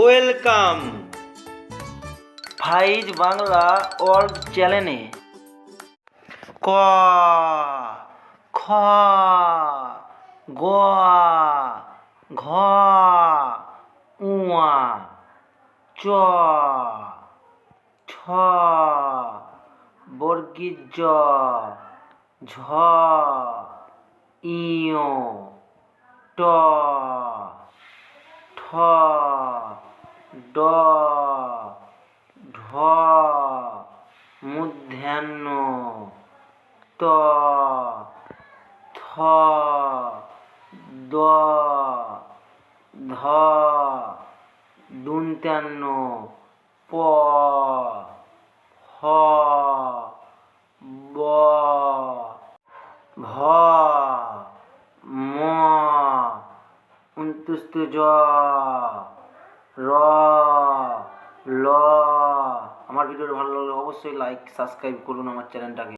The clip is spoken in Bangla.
ওয়েলকাম। ফাইজ বাংলা ওয়ার্ল্ড চ্যানেলে। ক, খ, গ, ঘ উয়া চ ছ বর্গীর জ ঝ ইয় ট, ঠ ড, ঢ মূর্ধন্য ত, থ, দ, ধ দুন্তান্ন প, হ, ব ভ ম উনতুস্তু জ, র ল। আমার ভিডিওটা ভালো লাগলে অবশ্যই লাইক সাবস্ক্রাইব করুন আমার চ্যানেলটাকে